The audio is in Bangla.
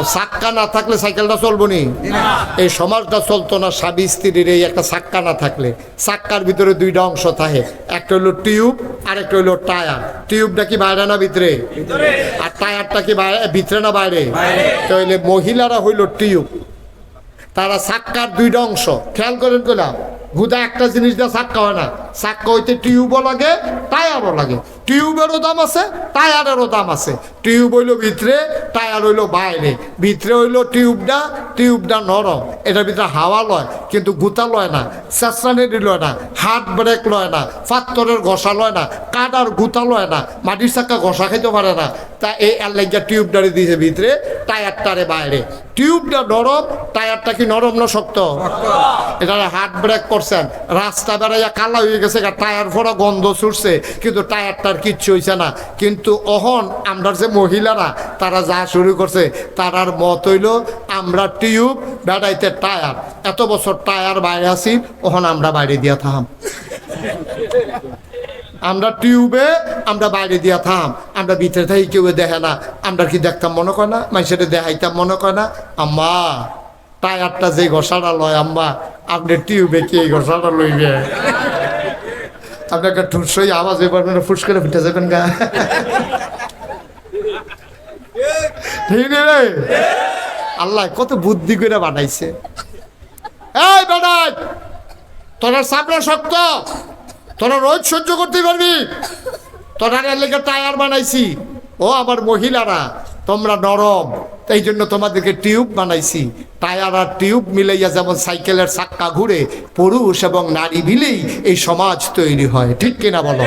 তো চাক্কা না থাকলে সাইকেলটা চলবো নি? এই সমাজটা চলতো না স্বামী স্ত্রীর এই একটা সাক্কা না থাকলে। সাক্কার ভিতরে দুইটা অংশ থাকে একটা হলো টিউব আর একটা হলো টায়ার। টিউবটা কি বাইরে না ভিতরে? আর টায়ারটা কি বাইরে ভিতরে না বাইরে? তাহলে মহিলারা হইল টিউব। তারা সাক্কার দুইটা অংশ। খেয়াল করেন কইলাম গুদা একটা জিনিস দিয়ে চাক্কা হয় না। চাক্কা হইতে টিউবও লাগে, টায়ারও লাগে। টিউবেরও দাম আছে, টায়ারেরও দাম আছে। টিউব হইল ভিতরে, টায়ার হইল বাইরে। ভিতরে হইল টিউবটা টিউবটা নরম। এটার ভিতরে হাওয়া লয়, কিন্তু গুতা লয় না চেঁচড়ানি লয় না হাত ব্রেক লয় না পাত্তরের ঘষা লয় না, কাদার গুতা লয় না, মাটির চাক্কা ঘষা খাইতে পারে না। তা এই আল্লাইজা টিউবটারে দিয়েছে ভিতরে, টায়ারটারে বাইরে। টিউবটা নরম টায়ারটা কি নরম না শক্ত? এটা হাত ব্রেক করছেন। রাস্তা বেড়াইয়া কালা হয়ে গেছে টায়ার ফোড়া গন্ধ ছুটছে, কিন্তু টায়ারটার কিচ্ছু হয়েছে না। কিন্তু অহন আমরা যে মহিলারা, তারা যা শুরু করছে, তারার মত হইল, আমরা টিউব বেড়াইতে টায়ার। এত বছর টায়ার বাইরে আসি ওহন আমরা বাইরে দিয়া থাম। আমরা টিউবে আমরা বাইরে দিয়া থাম। আমরা ভিতরে থাকি, কেউ দেখে না। আমরা কি দেখতাম মনে করে না? মানুষের দেখাইতাম মনে করে না? আম্মা টায়ারটা যে ঘষাটা লয়, আম্মা, আপনি টিউবে কি এই ঘষাটা লইবে? আপনাকে ঠুসই আওয়াজ এবার মানে ফুস করে ফুটে যাবেন গা। ঠিক আল্লাহ কত বুদ্ধি করে বানাইছে। এই বেড়াই, তোরা সামনে শক্ত, তোরা রোজ সহ্য করতে পারবি। তোরা লেগে টায়ার বানাইছি। ও আমার মহিলারা, তোমরা নরম। এই জন্য তোমাদেরকে টিউব বানাইছি। টায়ার আর টিউব মিলাইয়া যেমন সাইকেলের চাক্কা ঘুরে পুরুষ এবং নারী মিলেই এই সমাজ তৈরি হয়। ঠিক কিনা বলো?